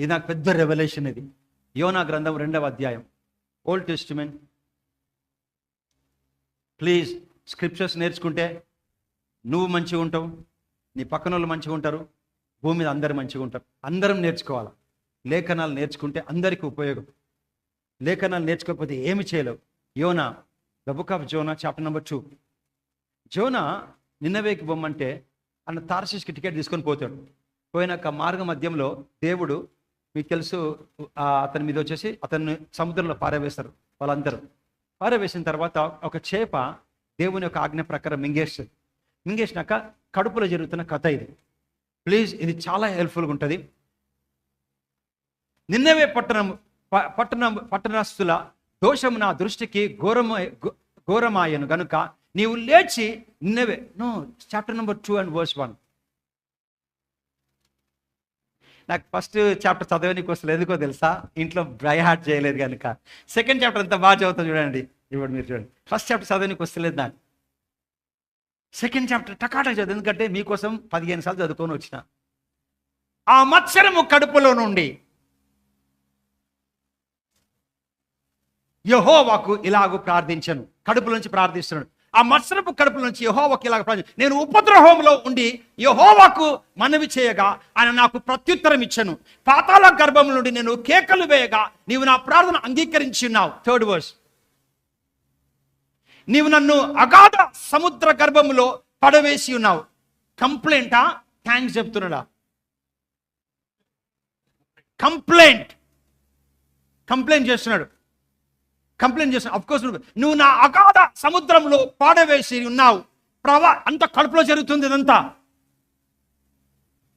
ఇది నాకు పెద్ద రెవల్యూషన్ ఇది. యోనా గ్రంథం రెండవ అధ్యాయం. ఓల్డ్ టెస్టిమెంట్ ప్లీజ్ స్క్రిప్చర్స్ నేర్చుకుంటే నువ్వు మంచిగా ఉంటావు నీ పక్కన వాళ్ళు మంచిగా ఉంటారు భూమి మీద అందరు మంచిగా ఉంటారు. అందరం నేర్చుకోవాలి? లేఖనాలు నేర్చుకుంటే అందరికీ ఉపయోగం. లేఖనాలు నేర్చుకోకపోతే ఏమి చేయలేవు. యోనా the book of Jonah chapter number two Jonah నిన్నవేకి బొమ్మంటే అన్న తారశిష్కి టికెట్ తీసుకొని పోతాడు. పోయినాక మార్గ మధ్యంలో దేవుడు మీకు తెలుసు ఆ అతని మీద వచ్చేసి అతన్ని సముద్రంలో పారవేస్తారు వాళ్ళందరూ. పారవేసిన తర్వాత ఒక చేప దేవుని యొక్క ఆజ్ఞ ప్రకారం మింగేస్తుంది. మింగేసినాక కడుపులో జరుగుతున్న కథ ఇది. ప్లీజ్ ఇది చాలా హెల్ప్ఫుల్గా ఉంటుంది. నిన్నవే పట్టణం పట్టణం పట్టణస్థుల దోషం నా దృష్టికి ఘోరమ ఘోరమాయను గనుక నీవు లేచి నిన్నవే no chapter number two and verse one నాకు ఫస్ట్ చాప్టర్ చదవడానికి వస్తుంది ఎందుకో తెలుసా? ఇంట్లో బ్రై హార్ట్ చేయలేదు కనుక. సెకండ్ చాప్టర్ అంతా బాగా చదువుతా చూడండి. ఇప్పుడు మీరు చూడండి. ఫస్ట్ చాప్టర్ చదవడానికి వస్తలేదు నాకు. సెకండ్ చాప్టర్ టకాటా చదువు. ఎందుకంటే మీకోసం పదిహేను సార్లు చదువుకొని వచ్చిన. ఆ మత్సరము కడుపులో నుండి యహోవాకు ఇలాగూ ప్రార్థించను. కడుపు నుంచి ప్రార్థిస్తున్నాడు. ఆ మత్సరపు కడుపు నుంచి యహోవాకి ఇలాగ నేను ఉపద్రవంలో ఉండి యహోవాకు మనవి చేయగా ఆయన నాకు ప్రత్యుత్తరం ఇచ్చను. పాతాల గర్భం నుండి నేను కేకలు వేయగా నీవు నా ప్రార్థన అంగీకరించి ఉన్నావు. థర్డ్ వర్స్ నీవు నన్ను అగాధ సముద్ర గర్భములో పడవేసి ఉన్నావు. కంప్లైంటా థ్యాంక్స్ చెప్తున్నాడా? కంప్లైంట్ కంప్లైంట్ చేస్తున్నాడు. కంప్లైంట్ చేసిన అఫ్కోర్స్ నువ్వు నా అగాధ సముద్రంలో పాడవేసి ఉన్నావు. ప్రవా అంత కడుపులో జరుగుతుంది ఇదంతా.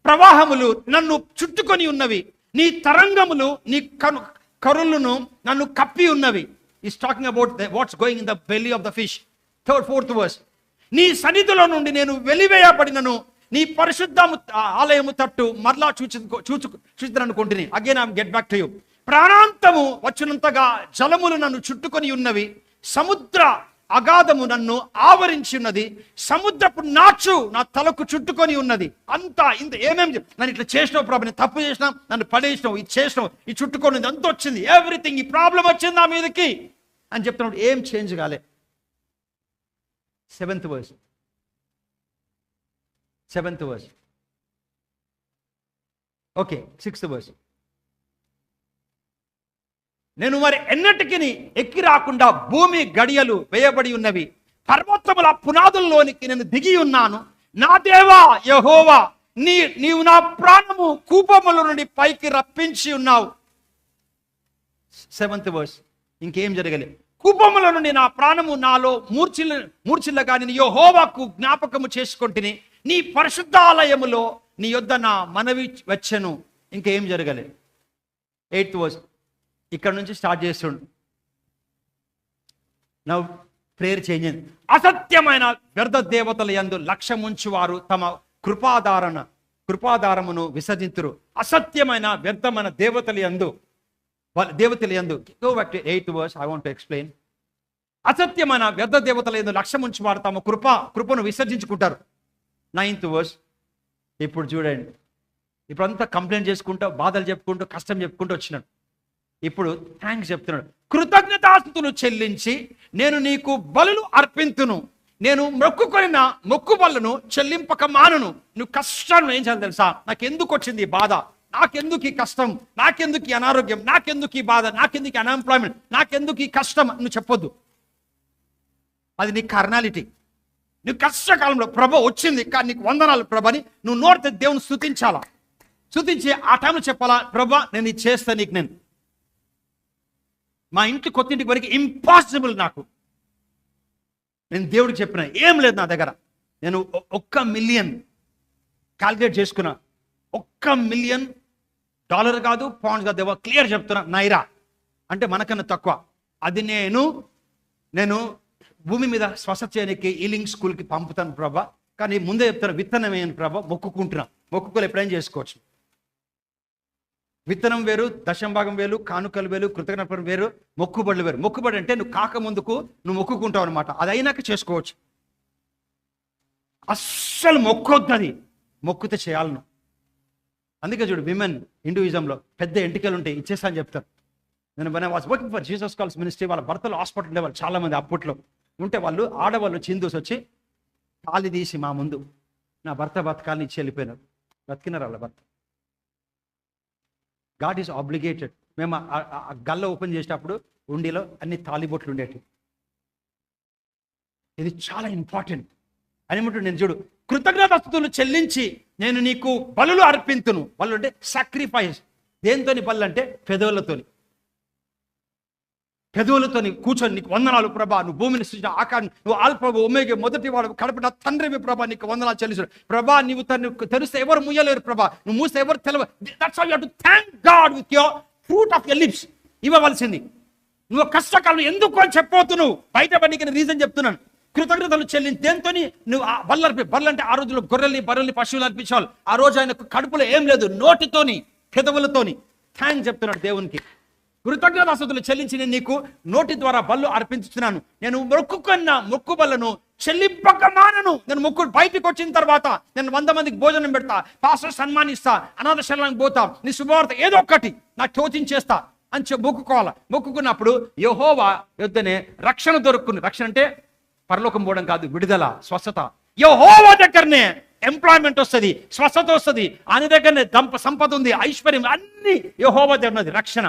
ప్రవాహములు నన్ను చుట్టుకొని ఉన్నవి. నీ తరంగములు నీ కను కరులను నన్ను కప్పి ఉన్నవి. Is talking about what's going in the belly of the fish third fourth verse నీ సన్నిధిలో నుండి నేను వెలివేయబడినను. నీ పరిశుద్ధము ఆలయము తట్టు మరలా చూచు చూచు చూచుదనుకుంటుని again I'm get back to you ప్రాణాంతము వచ్చినంతగా జలములు నన్ను చుట్టుకొని ఉన్నవి. సముద్ర అగాధము నన్ను ఆవరించి ఉన్నది సముద్రపు నాచు నా తలకు చుట్టుకొని ఉన్నది. అంతా ఇంత ఏమేమి నన్ను ఇట్లా చేసినావు ప్రాబ్లం నేను తప్పు చేసినా నన్ను పడేసినావు ఇది చేసినావు ఇది చుట్టుకొని అంత వచ్చింది. ఎవ్రీథింగ్ ఈ ప్రాబ్లం వచ్చింది నా మీదకి. అని చెప్తున్నాడు ఏం చేంజ్ కాలే. Seventh verse seventh verse okay sixth verse నేను మరి ఎన్నటికి ఎక్కి రాకుండా భూమి గడియలు వేయబడి ఉన్నవి. పర్వతముల పునాదుల్లోనికి నేను దిగి ఉన్నాను. నా దేవా యహోవా నీ నీవు నా ప్రాణము కూపముల నుండి పైకి రప్పించి ఉన్నావు. Seventh verse. ఇంకేం జరగలే. కూపముల నుండి నా ప్రాణము నాలో మూర్చిల్ల మూర్చిల్లగా నేను యహోవాకు జ్ఞాపకము చేసుకుంటుని నీ పరిశుద్ధాలయములో నీ యొద్ద నా మనవి వచ్చెను. ఇంకేం జరగలే. Eighth verse. ఇక్కడ నుంచి స్టార్ట్ చేస్తుండు. నా ప్రేయర్ చేంజ్ అయింది అసత్యమైన వ్యర్థ దేవతల యందు లక్ష్యముంచు వారు తమ కృపాధారణ కృపాధారమును విసర్జింతురు. అసత్యమైన వ్యర్థమైన దేవతల యందు. వాళ్ళ దేవతల యందు. Go back to eighth verse I want to explain అసత్యమైన వ్యర్థ దేవతల యందు లక్ష్యముంచు వారు తమ కృప కృపను విసర్జించుకుంటారు. నైన్త్ వర్స్ ఇప్పుడు చూడండి. ఇప్పుడంతా కంప్లైంట్ చేసుకుంటూ బాధలు చెప్పుకుంటూ కష్టం చెప్పుకుంటూ వచ్చినాడు. ఇప్పుడు థ్యాంక్స్ చెప్తున్నాడు. కృతజ్ఞతాస్తుతులు చెల్లించి నేను నీకు బలులు అర్పింతును. నేను మొక్కుకొనిన మొక్కు బలను చెల్లింపక మానును. నువ్వు కష్టం ఏం చేయాలి తెలుసా? నాకు ఎందుకు వచ్చింది ఈ బాధ? నాకెందుకు ఈ కష్టం? నాకెందుకు ఈ అనారోగ్యం? నాకెందుకు ఈ బాధ? నాకెందుకు అన్ఎంప్లాయ్మెంట్ నాకెందుకు ఈ కష్టం? నువ్వు చెప్పొద్దు. అది నీ కర్నాలిటీ నువ్వు కష్టకాలంలో ప్రభ వచ్చింది కానీ నీకు వందనాలు ప్రభని నువ్వు నోడితే దేవుని స్థుతించాలా స్థుతించి ఆ టైంలో చెప్పాలా? ప్రభ నేను ఇది చేస్తా నీకు నేను. మా ఇంటి కొత్తింటికి వరకు ఇంపాసిబుల్ నాకు. నేను దేవుడికి చెప్పిన ఏం లేదు నా దగ్గర. నేను ఒ- ఒక్క మిలియన్ క్యాల్కులేట్ చేసుకున్నా. ఒక్క మిలియన్ డాలర్ కాదు పౌండ్స్ కాదు దేవా క్లియర్ చెప్తున్నా నైరా. అంటే మనకన్నా తక్కువ. అది నేను నేను భూమి మీద శ్వాస చేయడానికి ఈలింగ్ స్కూల్కి పంపుతాను ప్రభా. కానీ ముందే చెప్తాను విత్తనం ఏంటి ప్రభా? మొక్కుకుంటున్నా. మొక్కుకోలు ఎప్పుడైనా చేసుకోవచ్చు. విత్తనం వేరు దశంభాగం వేరు కానుకలు వేరు కృతజ్ఞపడం వేరు మొక్కుబడులు వేరు. మొక్కుబడి అంటే నువ్వు కాక ముందుకు నువ్వు మొక్కుకుంటావు అనమాట అది అయినాక చేసుకోవచ్చు. అస్సలు మొక్కొద్దు అది. మొక్కుతే చేయాలను అందుకే చూడు విమెన్ హిందూయిజంలో పెద్ద ఎంటికలు ఉంటాయి. ఇచ్చేస్తా అని చెప్తారు. నేను మన was working for Jesus Calls ministry వాళ్ళ భర్తలు హాస్పిటల్ ఉండేవాళ్ళు చాలా మంది అప్పట్లో. ఉంటే వాళ్ళు ఆడవాళ్ళు చిందూసి వచ్చి కాలి తీసి మా ముందు. నా భర్త బతకాలని ఇచ్చి వెళ్ళిపోయినారు. బతికినారు వాళ్ళ భర్త. God is obligated. మేము ఆ- గల్ల ఓపెన్ చేసేటప్పుడు ఉండిలో అన్ని తాలిబొట్లు ఉండేటివి. ఇది చాలా ఇంపార్టెంట్. అని నేను చూడు కృతజ్ఞతస్తులు చెల్లించి నేను నీకు బలులు అర్పింతును. బలు అంటే సాక్రిఫైస్ దేనితోని బలు అంటే పెదవులతోని. పెదవులతోని కూర్చొని నీకు వందనాలు ప్రభా. నువ్వు భూమిని సృష్టించిన ఆకారం నువ్వు ఆల్ఫా ఒమేగా మొదటి వాడు కడపట తండ్రి తండ్రివి ప్రభా. నీకు వందనాలు చెల్లించు ప్రభా నీవు తను తెరిస్తే ఎవరు ముయ్యలేరు ప్రభా. నువ్వు మూస్తే ఎవరు తెలవ. That's all to thank God with your fruit of your lips ఇవ్వవలసింది. నువ్వు కష్టకాలం ఎందుకు అని చెప్పవద్దు నువ్వు బయట పనికి రీజన్ చెప్తున్నాను. కృతజ్ఞతలు చెల్లించి. దేంతో నువ్వు ఆ బల్ల బల్ల అంటే ఆ రోజుల్లో గొర్రెల్ని బర్రెల్ని పశువులు అర్పించాలి ఆ రోజు ఆయన కడుపులో ఏం లేదు. నోటితోని పెదవులతోని. థ్యాంక్ చెప్తున్నాడు దేవునికి. కృతజ్ఞతాస్తుతులు చెల్లించి నేను నీకు నోటి ద్వారా బళ్ళు అర్పించుతున్నాను నేను మొక్కుకున్న మొక్కు బల్లను చెల్లింపక మానను. నేను మొక్కు బయటకు వచ్చిన తర్వాత నేను వంద మందికి భోజనం పెడతా పాస్టర్ సన్మానిస్తా అనాథ శరణానికి పోతా నీ శుభవార్త ఏదో ఒక్కటి నాకు చోచించేస్తా అని చెప్పి మొక్కుకోవాలి? మొక్కుకున్నప్పుడు యహోవా యుద్ధనే రక్షణ దొరుకుతుంది. రక్షణ అంటే పరలోకం పోవడం కాదు విడుదల స్వస్థత. యహోవా దగ్గరనే ఎంప్లాయ్మెంట్ వస్తుంది స్వస్థత వస్తుంది. ఆయన దగ్గరనే దంప సంపద ఉంది ఐశ్వర్యం అన్ని యహోవా దగ్గర ఉన్నది రక్షణ.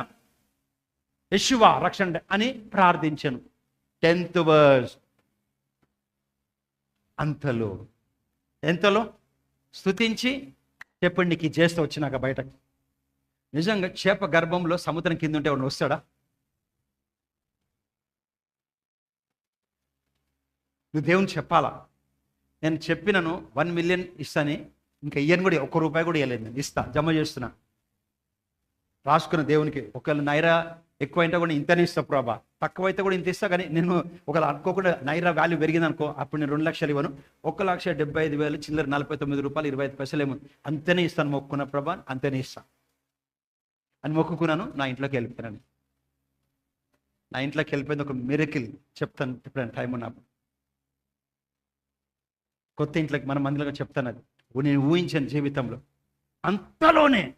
యశువ రక్షణ అని ప్రార్థించాను. Tenth verse. అంతలో. ఎంతలో? స్తుతించి చెప్పండి నీకు చేస్తూ వచ్చినాక బయటకు. నిజంగా చేప గర్భంలో సముద్రం కింద ఉంటే వాడు వస్తాడా? నువ్వు దేవుని చెప్పాలా? నేను చెప్పినను వన్ మిలియన్ ఇస్తాని. ఇంకా ఇయ్యను కూడా ఒక్క రూపాయి కూడా ఇవ్వలేదు నేను ఇస్తా జమ చేస్తున్నా. రాసుకున్న దేవునికి ఒకవేళ నైరా ఎక్కువైతే కూడా ఇంతనే ఇస్తా ప్రభా. తక్కువైతే కూడా ఇంత ఇస్తా కానీ నేను ఒకవేళ అనుకోకుండా నైరా వాల్యూ పెరిగింది అనుకో అప్పుడు నేను రెండు లక్షలు ఇవ్వను. ఒక లక్ష డెబ్బై ఐదు వేలు చిల్లర నలభై తొమ్మిది రూపాయలు ఇరవై ఐదు పైసలు ఏమో అంతనే ఇస్తాను మొక్కున్న ప్రభా అంతనే ఇస్తా. అని మొక్కుకున్నాను నా ఇంట్లోకి వెళ్ళిపోయాను నా ఇంట్లోకి వెళ్ళిపోయింది ఒక మిరకిల్ చెప్తాను ఎప్పుడైనా టైం ఉన్నప్పుడు. కొత్త ఇంట్లోకి మన మందిలో చెప్తాను అది. నేను ఊహించాను జీవితంలో. అంతలోనే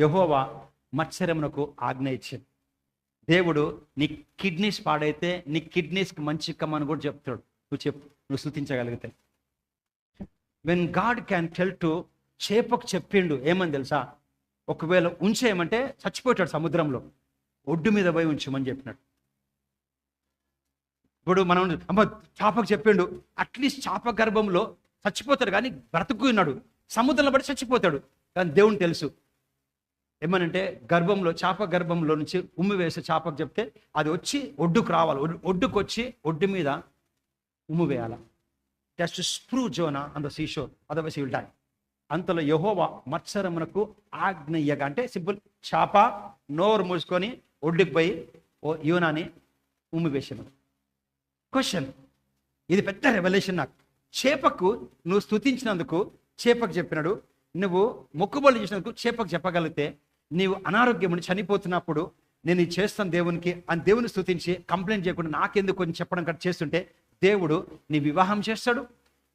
యహోవా మత్సరమునకు ఆజ్ఞ ఇచ్చింది దేవుడు నీ కిడ్నీస్ పాడైతే నీ కిడ్నీస్కి మంచి కమ్మని కూడా చెప్తాడు. నువ్వు చెప్పు నువ్వు స్థుతించగలిగితే when God can tell to చేపకు చెప్పిండు ఏమని తెలుసా? ఒకవేళ ఉంచేయమంటే చచ్చిపోతాడు సముద్రంలో. ఒడ్డు మీద పోయి ఉంచమని చెప్పినాడు. ఇప్పుడు మనం అమ్మ చేపకు చెప్పిండు అట్లీస్ట్ చేప గర్భంలో చచ్చిపోతాడు కానీ బ్రతుకున్నాడు. సముద్రంలో పడి చచ్చిపోతాడు. కానీ దేవుని తెలుసు ఏమనంటే గర్భంలో చేప గర్భంలో నుంచి ఉమ్మి వేసే చేపకు చెప్తే అది వచ్చి ఒడ్డుకు రావాలి. ఒడ్డు- ఒడ్డుకు వచ్చి ఒడ్డు మీద ఉమ్ము వేయాల. జస్ట్ టు స్ప్రూ జోనా అంద సీషోర్ అదర్వైస్ విల్ డై అంతలో యహోవా మత్సరమునకు ఆజ్ఞయ్యగా అంటే సింపుల్ చేప నోరు మూసుకొని ఒడ్డుకు పోయి ఓ యోనాని ఉమ్మి వేసాను క్వశ్చన్ ఇది పెద్ద రెవల్యూషన్ నాకు. చేపకు నువ్వు స్తుతించినందుకు చేపకు చెప్పినాడు నువ్వు మొక్కుబడులు చేసినందుకు చేపకు చెప్పగలిగితే నీవు అనారోగ్యముని చనిపోతున్నప్పుడు నేను ఇది చేస్తాను దేవునికి అని దేవుని స్థుతించి కంప్లైంట్ చేయకుండా నాకెందుకు కొంచెం చెప్పడం కట్ చేస్తుంటే దేవుడు నీ వివాహం చేస్తాడు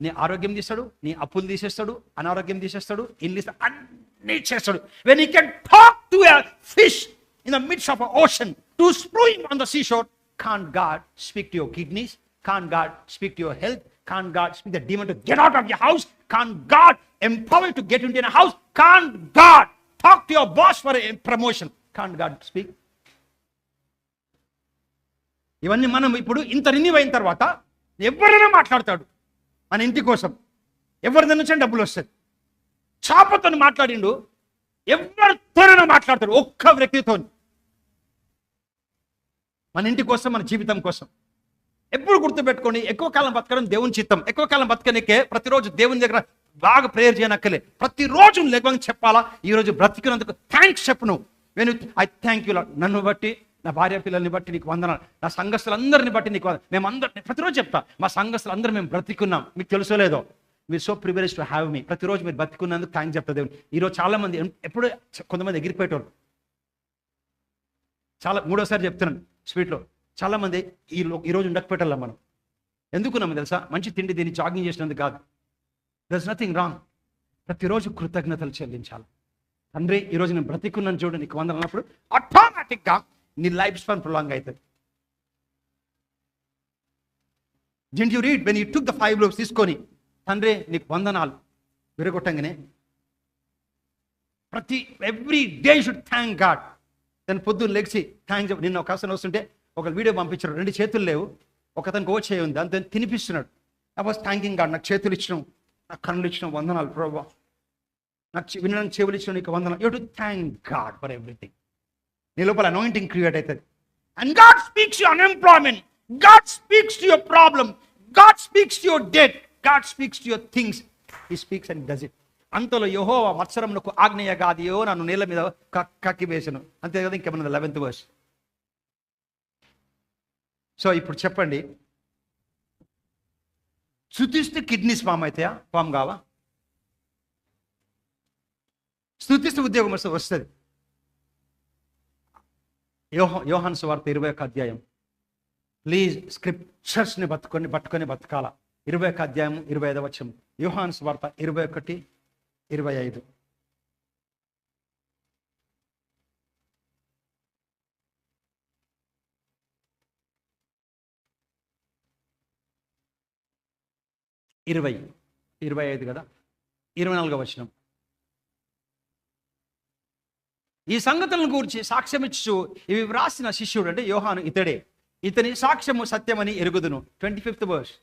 నీ ఆరోగ్యం తీస్తాడు నీ అప్పులు తీసేస్తాడు అనారోగ్యం తీసేస్తాడు ఇల్లు అన్నీ చేస్తాడు. When you can talk to fish in the midst of ocean to spewing on the sea shore can God speak to your kidneys can God speak to your health can God speak the demon to get out of your house can God empower to get in house can God Can't God talk to your boss for a promotion? Can't God speak? ఇవన్నీ మనం ఇప్పుడు ఇంత renew అయిన తర్వాత ఎవరైనా మాట్లాడతాడు మన ఇంటి కోసం. ఎవరిదైనా నుంచి డబ్బులు వస్తుంది చాపతో మాట్లాడిండు ఎవరితోనైనా మాట్లాడతాడు ఒక్క వ్యక్తితో మన ఇంటి కోసం మన జీవితం కోసం. ఎప్పుడు గుర్తుపెట్టుకోండి ఎక్కువ కాలం బతకడం దేవుని చిత్తం. ఎక్కువ కాలం బతకనికే ప్రతిరోజు దేవుని దగ్గర బాగా ప్రేయర్ చేయనక్కలే ప్రతిరోజు లేకపోతే చెప్పాలా? ఈరోజు బ్రతికినందుకు థ్యాంక్స్ చెప్పు నువ్వు. నేను ఐ థ్యాంక్ యూ నన్ను బట్టి నా భార్య పిల్లల్ని బట్టి నీకు వందనాలు. నా సంఘస్థులందరిని బట్టి నీకు వందనాలు. మేము అందరిని ప్రతిరోజు చెప్తా మా సంఘస్థులందరూ మేము బ్రతికున్నాం. మీకు తెలుసో లేదో? మీరు సో ప్రివిలేజ్ టు హ్యావ్ మీ ప్రతిరోజు మీరు బతికున్నందుకు థ్యాంక్స్ చెప్తా దేవుని ఈరోజు చాలా మంది ఎప్పుడు కొంతమంది ఎగిరిపోయేటోళ్ళు. చాలా మూడోసారి చెప్తున్నాను స్వీట్లో. చాలా మంది ఈ ఈరోజు ఉండకపోయేటల్లా మనం. ఎందుకున్నాము తెలుసా? మంచి తిండి దీన్ని జాగింగ్ చేసినందుకు కాదు. దర్స్ నథింగ్ రాంగ్ ప్రతిరోజు కృతజ్ఞతలు చెల్లించాలి. తండ్రి ఈరోజు నేను బ్రతికున్నాను చూడు నీకు వందలు అన్నప్పుడు ఆటోమేటిక్గా నీ లైఫ్ స్పాన్ ప్రొలాంగ్ అవుతుంది. Didn't you read when you took the five loaves తీసుకొని తండ్రి నీకు వందనాలు. విరగొట్టంగానే ప్రతి every day should thank God దాని పొద్దున్న లెగ్సి థ్యాంక్ చెప్పి నిన్న ఒక అసలు వస్తుంటే ఒక వీడియో పంపించారు రెండు చేతులు లేవు. ఒకతనికి ఓ చేయి ఉంది అంత తినిపిస్తున్నాడు. ఐ వాస్ థ్యాంకింగ్ గాడ్ నాకు చేతులు ఇచ్చినాం నా కన్నులు ఇచ్చిన వందనాలు ప్రభా. నా వినడం చెవులు ఇచ్చిన నీకు వందనాలు. You to thank God for everything నీ లోపల అనాయింటింగ్ క్రియేట్ అవుతుంది. And God speaks to unemployment God speaks to your problem God speaks to your debt God speaks to your things he speaks and does it అంతలో యహో మత్సరమునకు ఆగ్నేయ గాదియో నన్ను నీళ్ళ మీద క- కక్కి వేసాను. అంతే కదా ఇంకేమన్నా లెవెన్త్ వర్స్ సో ఇప్పుడు చెప్పండి. శుతిస్తే కిడ్నీస్ ఫామ్ అవుతాయా? ఫామ్ కావా? స్థుతిస్తే ఉద్యోగం వస్తే వస్తుంది. యోహ యోహాన్ సువార్త ఇరవై ఒక అధ్యాయం. ప్లీజ్ స్క్రిప్చర్స్ని బతుకొని పట్టుకొని బతకాల. ఇరవై ఒక అధ్యాయం ఇరవై ఐదవ వచ్చం యోహాన్ సువార్త ఇరవై ఒకటి ఇరవై ఐదు. ఇరవై ఇరవై ఐదు కదా? ఇరవై నాలుగో వచనం. ఈ సంగతులను గురించి సాక్ష్యం ఇచ్చు ఇవి వ్రాసిన శిష్యుడు అంటే యోహాను ఇతడే. ఇతని సాక్ష్యము సత్యమని ఎరుగుదును. Twenty fifth verse.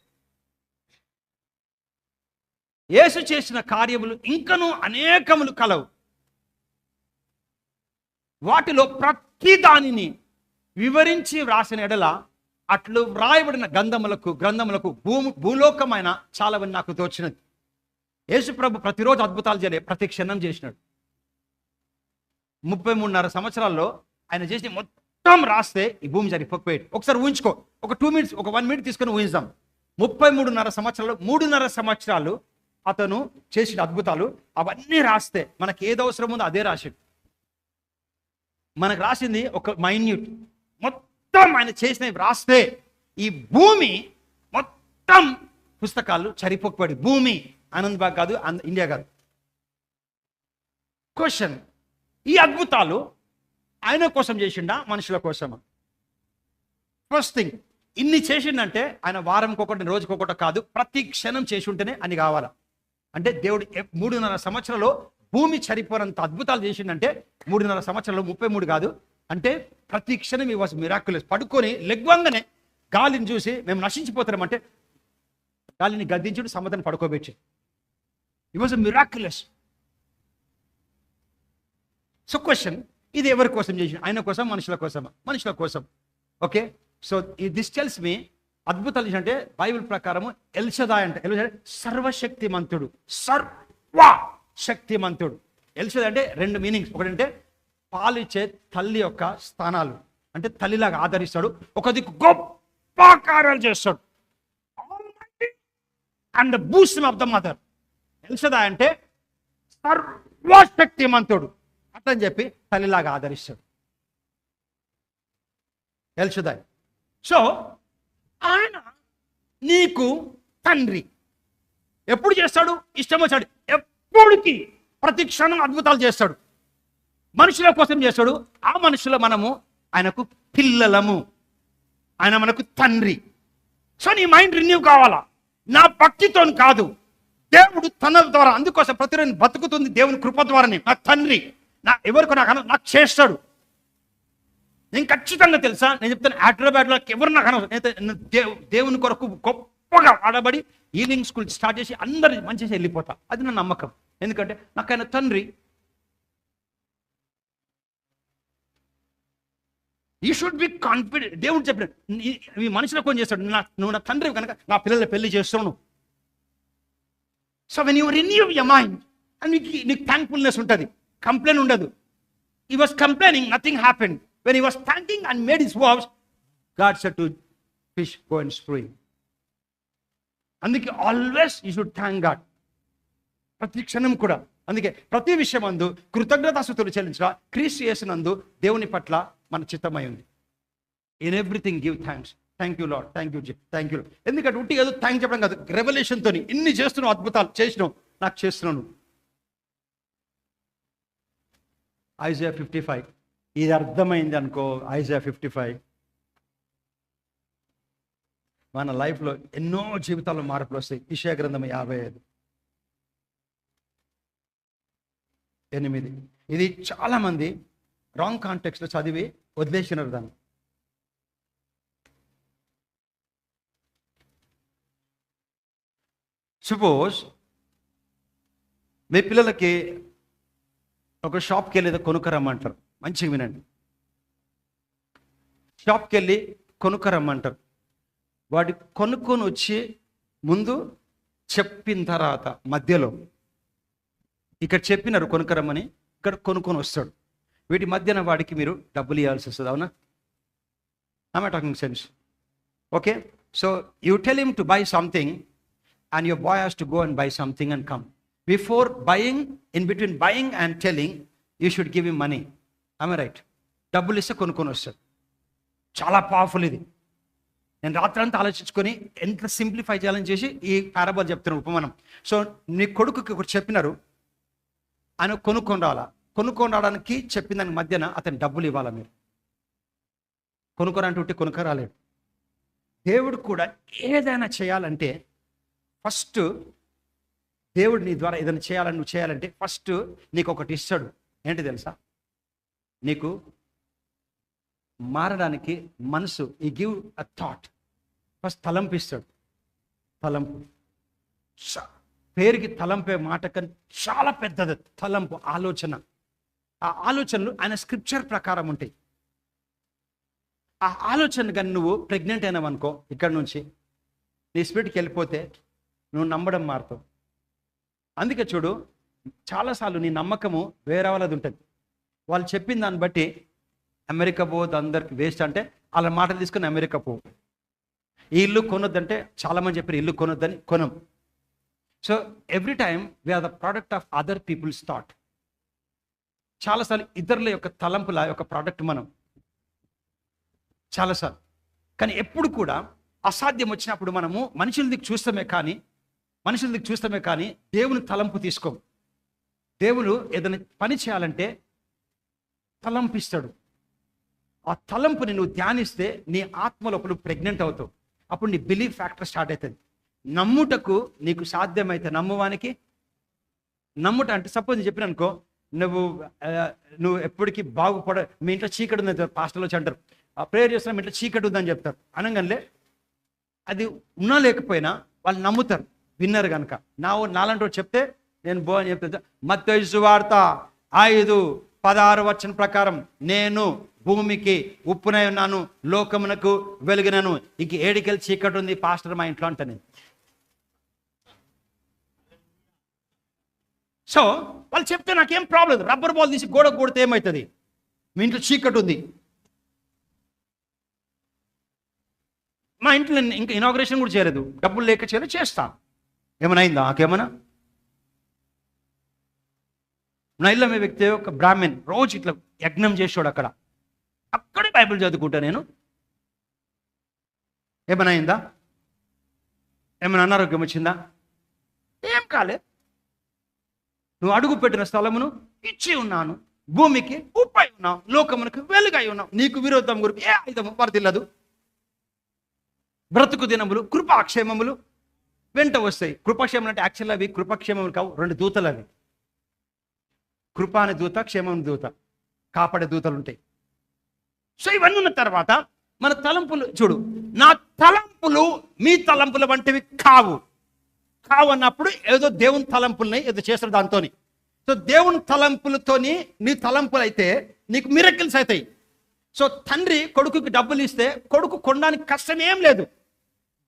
యేసు చేసిన కార్యములు ఇంకను అనేకములు కలవు. వాటిలో ప్రతి దానిని వివరించి వ్రాసిన ఎడల అట్లు వ్రాయబడిన గంధములకు గ్రంథములకు భూము భూలోకమైన చాలావని నాకు తోచినది. యేసుప్రభు ప్రతిరోజు అద్భుతాలు చేయలే ప్రతి క్షణం చేసినాడు. ముప్పై మూడున్నర సంవత్సరాల్లో ఆయన చేసి మొత్తం రాస్తే ఈ భూమి సరిపోకపోయేది. ఒకసారి ఊహించుకో ఒక టూ మినిట్స్ ఒక వన్ మినిట్ తీసుకొని ఊహించాం ముప్పై మూడున్నర సంవత్సరాలు మూడున్నర సంవత్సరాలు అతను చేసిన అద్భుతాలు అవన్నీ రాస్తే మనకి ఏది అవసరం ఉందో అదే రాసాడు. మనకు రాసింది ఒక మైన్యూట్. మొత్తం ఆయన చేసినవి వ్రాస్తే ఈ భూమి మొత్తం పుస్తకాలు సరిపోకపోయాడు భూమి ఆనంద్ బాగ్ కాదు ఇండియా కాదు. క్వశ్చన్ ఈ అద్భుతాలు ఆయన కోసం చేసిండా మనుషుల కోసమా? ఫస్ట్ థింగ్ ఇన్ని చేసిండంటే ఆయన వారంకి ఒకటి రోజుకి ఒకటి కాదు ప్రతి క్షణం చేసి ఉంటేనే అని కావాలా? అంటే దేవుడు మూడున్నర సంవత్సరంలో భూమి చరిపోనంత అద్భుతాలు చేసిండంటే మూడున్నర సంవత్సరంలో ముప్పై మూడు కాదు. అంటే ప్రతి క్షణం ఈ వాజ్ మిరాక్యులస్ పడుకొని లెగ్వంగానే గాలిని చూసి మేము నశించిపోతామంటే గాలిని గద్దించుడు సమ్మతని పడుకోబెట్టి. ఈ వాజ్ మిరాక్యులస్ సో క్వశ్చన్ ఇది ఎవరి కోసం చేసిన? ఆయన కోసం మనుషుల కోసం మనుషుల కోసం. ఓకే సో ఈ దిస్ టెల్స్ మీ అద్భుతాలు అంటే బైబిల్ ప్రకారము ఎల్షదాయ్ అంటే. ఎల్షదాయ్ సర్వశక్తిమంతుడు. సర్వ శక్తిమంతుడు ఎల్షదాయ్ అంటే రెండు మీనింగ్స్. ఒకటంటే పాలిచ్చే తల్లి యొక్క స్థానాలు. అంటే తల్లిలాగా ఆదరిస్తాడు. ఒక దిక్కు గొప్ప కార్యాలు చేస్తాడు. And breast of the mother El Shaddai అంటే సర్వశక్తిమంతుడు. అట్లని చెప్పి తల్లిలాగా ఆదరిస్తాడు. తెలుసుదా? సో ఆయన నీకు తండ్రి. ఎప్పుడు చేస్తాడు? ఇష్టం వచ్చాడు ఎప్పుడుకి ప్రతి క్షణం అద్భుతాలు చేస్తాడు. మనుషుల కోసం చేస్తాడు ఆ మనుషుల మనము ఆయనకు పిల్లలము. ఆయన మనకు తండ్రి. సో నీ మైండ్ రిన్యూ కావాలా? నా భక్తితో కాదు. దేవుడు తన ద్వారా అందుకోసం ప్రతిరోజు బతుకుతుంది దేవుని కృప ద్వారానే. నా తండ్రి నా ఎవరికి నాకు నాకు చేస్తాడు. నేను ఖచ్చితంగా తెలుసా? నేను చెప్తాను హైదరాబాద్లో ఎవరు నాకు అనవసరం. దేవుని కొరకు గొప్పగా ఆడబడి ఈవినింగ్ స్కూల్ స్టార్ట్ చేసి అందరి మంచిగా వెళ్ళిపోతా. అది నా నమ్మకం. ఎందుకంటే నాకు ఆయన తండ్రి ఈ షుడ్ బి కాన్ఫిడెంట్ దేవుడు చెప్పిన ఈ మనుషులకు ఫోన్ చేస్తాడు. నా నువ్వు నా తండ్రి కనుక నా పిల్లల పెళ్ళి చేస్తున్నావు so when you renew your mind and నీకు నీకు థ్యాంక్ఫుల్నెస్ ఉంటుంది కంప్లైంట్ ఉండదు. He was complaining nothing happen when he was thanking and made his works God set to fish go and spewing అందుకే always you should thank God ప్రతి క్షణం కూడా. అందుకే ప్రతి విషయం అందు కృతజ్ఞతాస్థుతులు చెల్లించడం క్రీస్తు చేసినందు దేవుని పట్ల మన చిత్తమై ఉంది. In everything give thanks thank you Lord thank you thank you ఎందుకంటే ఉట్టి ఏదో థ్యాంక్ చెప్పడం కాదు. రెవల్యూషన్తో ఇన్ని చేస్తున్నావు అద్భుతాలు చేసినావు నాకు చేస్తున్నాను ఐజియా ఫిఫ్టీ ఫైవ్ ఇది అర్థమైంది అనుకో ఐజియా ఫిఫ్టీ ఫైవ్ మన లైఫ్లో ఎన్నో జీవితాల్లో మార్పులు వస్తాయి. ఇషయా గ్రంథం యాభై ఐదు. ఎనిమిది. ఇది చాలామంది రాంగ్ కాంటెక్స్లో చదివి వదిలేసినారు దాన్ని. సపోజ్ మీ పిల్లలకి ఒక షాప్కి వెళ్ళి ఏదో కొనుక్కరమ్మంటారు. మంచిగా వినండి. షాప్కి వెళ్ళి కొనుక్కరమ్మంటారు. వాటి కొనుక్కొని వచ్చి ముందు చెప్పిన తర్వాత మధ్యలో ఇక్కడ చెప్పినారు కొనుక్కరమ్మని. ఇక్కడ కొనుక్కొని వస్తాడు. వీటి మధ్యన వాడికి మీరు డబ్బులు ఇవ్వాల్సి వస్తుంది. అవునా? I'm talking sense okay so you tell him to buy something and your boy has to go and buy something and come before buying in between buying and telling you should give him money Am right డబ్బులు ఇస్తే కొనుక్కొని వస్తాడు. చాలా powerful ఇది. నేను రాత్రంతా ఆలోచించుకొని ఎంత సింప్లిఫై చేయాలని చేసి ఈ పారబల్ చెప్తున్నాను ఉపమానం. సో నీ కొడుకుకి ఒకటి చెప్పినారు. ఆయన కొనుక్కొని రావాలా కొనుక్కొని రావడానికి చెప్పిన దాని మధ్యన అతను డబ్బులు ఇవ్వాలా మీరు? కొనుక్కొని కొనుక్క రాలేడు దేవుడు కూడా ఏదైనా చేయాలంటే ఫస్ట్ దేవుడు నీ ద్వారా ఏదైనా చేయాలని నువ్వు చేయాలంటే ఫస్ట్ నీకు ఒకటి ఇస్తాడు. ఏంటి తెలుసా? నీకు మారడానికి మనసు ఈ గివ్ అ థాట్. ఫస్ట్ తలంపు ఇస్తాడు. తలంపు. చ- పేరుకి తలంపే మాట కానీ చాలా పెద్దది. తలంపు ఆలోచన. ఆ ఆలోచనలు ఆయన స్క్రిప్చర్ ప్రకారం ఉంటాయి. ఆ ఆలోచన కానీ నువ్వు ప్రెగ్నెంట్ అయినావనుకో ఇక్కడ నుంచి నీ స్పీడ్కి వెళ్ళిపోతే నువ్వు నమ్మడం మారుతావు. అందుకే చూడు చాలాసార్లు నీ నమ్మకము వేరే వాళ్ళది ఉంటుంది. వాళ్ళు చెప్పిన దాన్ని బట్టి అమెరికా పోవద్దు అందరికి వేస్ట్ అంటే వాళ్ళ మాటలు తీసుకుని అమెరికా పోవు. ఈ ఇల్లు కొనొద్దంటే చాలామంది చెప్పారు ఇల్లు కొనొద్దని కొనం. So every time we're the product of other people's thought చాలాసార్లు ఇతరుల యొక్క తలంపుల యొక్క ప్రోడక్ట్ మనం. చాలాసార్లు కానీ ఎప్పుడు కూడా అసాధ్యం వచ్చినప్పుడు మనము మనుషుల దిక్కు చూస్తామే కానీ మనుషుల దిక్కు చూస్తామే కానీ దేవుని తలంపు తీసుకోం దేవుడు ఏదైనా పని చేయాలంటే తలంపిస్తాడు. ఆ తలంపుని నువ్వు ధ్యానిస్తే నీ ఆత్మ లోపల ప్రెగ్నెంట్ అవుతావు. అప్పుడు నీ బిలీఫ్ ఫ్యాక్టర్ స్టార్ట్ అవుతుంది. నమ్ముటకు నీకు సాధ్యమైతే నమ్మువానికి. నమ్ముట అంటే సపోజ్ నేను చెప్పిన అనుకో నువ్వు నువ్వు ఎప్పటికీ బాగుపడ మీ ఇంట్లో చీకటి ఉంది పాస్టర్లో వచ్చి అంటారు. ఆ ప్రేయర్ చేస్తున్నా మీ ఇంట్లో చీకటి ఉందని చెప్తారు. అనగానే అది ఉన్నా లేకపోయినా వాళ్ళు నమ్ముతారు. విన్నర్ కనుక నా నాలంటి వాడు చెప్తే నేను బో అని చెప్తే మత్తైసు వార్త ఐదు పదహారు వచ్చిన ప్రకారం నేను భూమికి ఉప్పునై ఉన్నాను లోకమునకు వెలుగునను. ఇంక ఏడికెళ్ళి చీకటి ఉంది పాస్టర్ మా ఇంట్లో అంట నేను. సో వాళ్ళు చెప్తే నాకేం ప్రాబ్లం రబ్బర్ బాల్ తీసి గోడ కొడితే ఏమవుతుంది మీ ఇంట్లో చీకటి ఉంది. మా ఇంట్లో నేను ఇంకా ఇనాగ్రేషన్ కూడా చేయలేదు. డబ్బులు లేక చేయలేదు చేస్తా. ఏమైనా అయిందా? నాకేమన్నా నా ఇల్లు వ్యక్తి ఒక బ్రాహ్మణ్ రోజు ఇట్లా యజ్ఞం చేసాడు అక్కడ. అక్కడే బైబిల్ చదువుకుంటా నేను. ఏమైనా అయిందా? ఏమైనా అనారోగ్యం వచ్చిందా? ఏం కాలేదు నువ్వు అడుగు పెట్టిన స్థలమును ఇచ్చి ఉన్నాను. భూమికి ఉప్పై ఉన్నావు. లోకమునకు వెలుగై ఉన్నావు. నీకు విరోధం గురించి ఏ ఆయుధము వరదిల్లదు బ్రతుకు దినములు కృపాక్షేమములు వెంట వస్తాయి. కృపాక్షేమం అంటే యాక్చువల్ అవి కృపాక్షేమములు కావు. రెండు దూతలు అవి. కృపాని దూత క్షేమం దూత కాపాడే దూతలు ఉంటాయి. సో ఇవన్నీ ఉన్న తర్వాత మన తలంపులు చూడు. నా తలంపులు మీ తలంపుల వంటివి కావు. కావన్నప్పుడు ఏదో దేవుని తలంపుల్ని ఏదో చేస్తారు దాంతో సో దేవుని తలంపులతోని నీ తలంపులు అయితే నీకు మిరకిల్స్ అవుతాయి సో తండ్రి కొడుకుకి డబ్బులు ఇస్తే కొడుకు కొనడానికి కష్టం ఏం లేదు.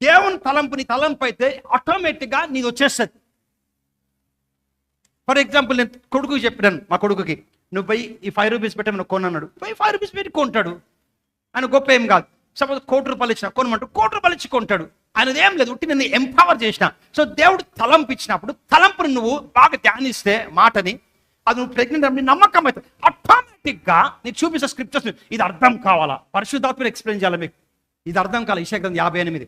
దేవుని తలంపు నీ తలంపు అయితే ఆటోమేటిక్గా నీది వచ్చేస్తుంది. ఫర్ ఎగ్జాంపుల్ నేను కొడుకుకి చెప్పాను మా కొడుకుకి నువ్వు పోయి ఈ ఫైవ్ రూపీస్ పెట్టమని కొన్నాడు పోయి ఫైవ్ రూపీస్ పెట్టి కొంటాడు. ఆయన గొప్ప ఏం కాదు. సపోజ్ కోటి రూపాయలు ఇచ్చిన కొనమంటూ కోటి రూపాయలు ఇచ్చి కొంటాడు. ఆయనది ఏం లేదు ఉట్టి నిన్ను ఎంపవర్ చేసిన. సో దేవుడు తలంపు ఇచ్చినప్పుడు తలంపును నువ్వు బాగా ధ్యానిస్తే మాటని అది నువ్వు ప్రెగ్నెంట్ అని నమ్మకం అవుతుంది. ఆటోమేటిక్గా నీకు చూపిస్తే స్క్రిప్చర్స్ ఇది అర్థం కావాలా? పరిశుద్ధాత్మలు ఎక్స్ప్లెయిన్ చేయాలి మీకు? ఇది అర్థం కావాలి ఇషా యాభై ఎనిమిది.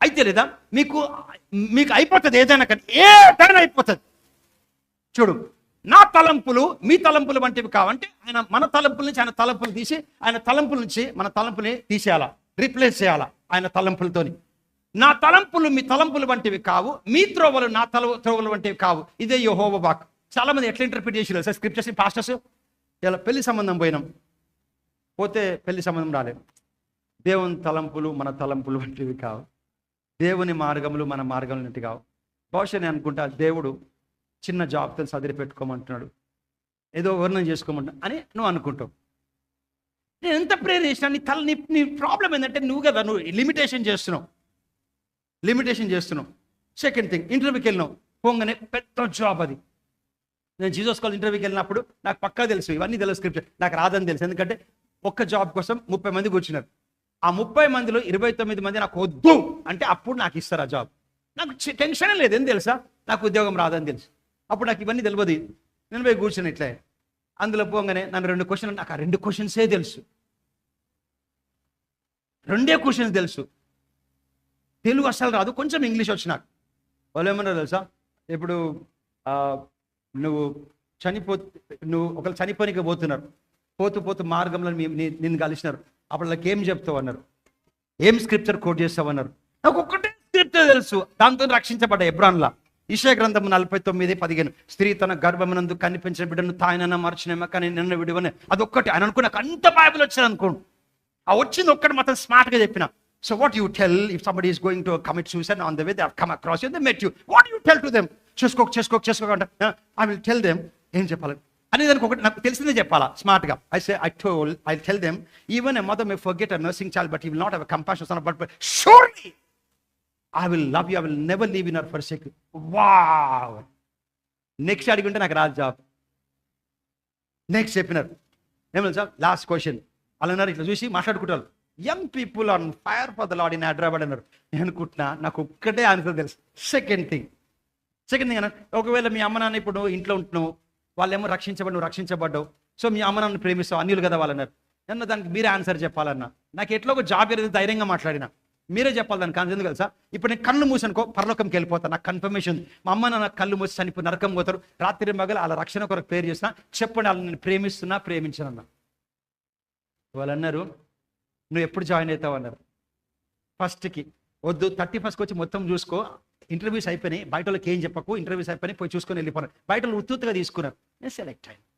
అయితే లేదా మీకు మీకు అయిపోతుంది ఏదైనా కానీ ఏదైనా అయిపోతుంది? చూడు నా తలంపులు మీ తలంపులు వంటివి కావంటే ఆయన మన తలంపుల నుంచి ఆయన తలంపులు తీసి ఆయన తలంపుల నుంచి మన తలంపుని తీసేయాలా? రీప్లేస్ చేయాలా ఆయన తలంపులతోని? నా తలంపులు మీ తలంపులు వంటివి కావు మీ త్రోవలు నా తల త్రోవలు వంటివి కావు. ఇదే యహోవ వాక్ చాలా మంది ఎట్లా ఇంటర్ప్రిట్ చేసారు సార్ స్క్రిప్చర్స్ పాస్టర్స్ ఇలా పెళ్ళి సంబంధం పోయినాం. పోతే పెళ్ళి సంబంధం రాలేదు. దేవుని తలంపులు మన తలంపులు వంటివి కావు. దేవుని మార్గములు మన మార్గములు కావు. బహుశా నేను అనుకుంటా దేవుడు చిన్న జాబ్తో సదిరి పెట్టుకోమంటున్నాడు ఏదో వర్ణం చేసుకోమంటున్నాడు అని నువ్వు అనుకుంటావు. నేను ఎంత ప్రేయర్ చేసినా నీ తల నీ నీ ప్రాబ్లం ఏంటంటే నువ్వు కదా నువ్వు లిమిటేషన్ చేస్తున్నావు. లిమిటేషన్ చేస్తున్నావు. సెకండ్ థింగ్ ఇంటర్వ్యూకి వెళ్ళినావు. పోగానే పెద్ద జాబ్ అది. నేను జీసస్ కాల్ ఇంటర్వ్యూకి వెళ్ళినప్పుడు నాకు పక్కా తెలుసు ఇవన్నీ తెలుసు స్క్రిప్ట్ నాకు రాదని తెలుసు. ఎందుకంటే ఒక్క జాబ్ కోసం ముప్పై మంది కూర్చున్నారు. ఆ ముప్పై మందిలో ఇరవై తొమ్మిది మంది నాకు వద్దు. అంటే అప్పుడు నాకు ఇస్తారు ఆ జాబ్ నాకు టెన్షన్ లేదు. ఏం తెలుసా? నాకు ఉద్యోగం రాదని తెలుసు. అప్పుడు నాకు ఇవన్నీ తెలియదు నేను పోయి కూర్చుని ఇట్లా. అందులో పోగానే నన్ను రెండు క్వశ్చన్ నాకు ఆ రెండు క్వశ్చన్సే తెలుసు. రెండే క్వశ్చన్స్ తెలుసు. తెలుగు అస్సలు రాదు. కొంచెం ఇంగ్లీష్ వచ్చి నాకు. వాళ్ళు ఏమన్నారు తెలుసా? ఇప్పుడు ఆ, నువ్వు చనిపో నువ్వు ఒకరు చనిపోనికి పోతున్నారు. పోతూ పోతూ మార్గంలో నిన్ను కలిసినారు. అప్పుడు వాళ్ళకి ఏం చెప్తావు అన్నారు. ఏం స్క్రిప్చర్ కోట్ చేస్తావు అన్నారు. నాకు ఒక్కటే స్క్రిప్చర్ తెలుసు. దాంతో రక్షించబడ్డ ఎబ్రాన్లా. ఈశా గ్రంథం నలభై తొమ్మిది పదిహేను. స్త్రీ తన గర్భమునందు కనిపించిన బిడ్డను తాయనన్న మర్చినేమో కానీ నిన్న విడివని. అదొక్కటి. ఆయన అనుకున్న అంత బైబిల్ వచ్చింది అనుకోండి. ఆ వచ్చింది ఒక్కటి మాత్రం స్మార్ట్గా చెప్పిన. So what you tell if somebody is going to commit suicide on the way they come across you they met you what you tell to them చేసుకోక చేసుకోక చేసుకోక అంటే. ఐ విల్ టెల్ దెమ్ ఏం చెప్పాలి? అనే దానికి ఒకటి నాకు తెలిసిందే చెప్పాలా? స్మార్ట్గా. I say I told I tell them even a mother may forget a nursing child but you will not have compassion but surely I will love you I will never leave in our for sec wow next అడిగి నాకు రాదు job next చెప్పినారు. ఏమన్నా sir last question అలాన్నారు ఇట్లా చూసి మాట్లాడుకుంటారు. Young people on fire for the Lord in Hyderabad అన్నారు. నేను అనుకుంటున్నా నాకు ఒక్కటే ఆన్సర్ తెలుసు. సెకండ్ థింగ్ సెకండ్ థింగ్ అన్నారు ఒకవేళ మీ అమ్మ నాన్న ఇప్పుడు నువ్వు ఇంట్లో ఉంటున్నావు వాళ్ళేమో రక్షించబడి నువ్వు రక్షించబడ్డావు. సో మీ అమ్మ నాన్న ప్రేమిస్తావు అన్యులు కదా వాళ్ళన్నారు. నన్ను దానికి మీరే ఆన్సర్ చెప్పాలన్నా. నాకు ఎట్లా ఒక జాబ్ ఏదైతే ధైర్యంగా మాట్లాడినా. మీరే చెప్పాలి దానికి ఆన్సర్ ఎందుకు తెలుసా? ఇప్పుడు నేను కళ్ళు మూసనుకో పరలోకంకి వెళ్ళిపోతాను నాకు కన్ఫర్మేషన్ ఉంది. మా అమ్మ నాన్న కళ్ళు మూసి చనిపోయి నరకం పోతారు. రాత్రి మగలు వాళ్ళ రక్షణ కొరకు పేరు చేసిన చెప్పండి వాళ్ళని నేను ప్రేమిస్తున్నా ప్రేమించనన్నా. వాళ్ళు అన్నారు నువ్వు ఎప్పుడు జాయిన్ అవుతావు? అన్నారు. ఫస్ట్కి వద్దు థర్టీ ఫస్ట్కి వచ్చి మొత్తం చూసుకో. ఇంటర్వ్యూస్ అయిపోయినాయి. బయట వాళ్ళకి ఏం చెప్పకు. ఇంటర్వ్యూస్ అయిపోయినాయి. పోయి చూసుకొని వెళ్ళిపోయినారు బయట వాళ్ళు ఉత్తుగా తీసుకున్నారు. నేను సెలెక్ట్ అయ్యాను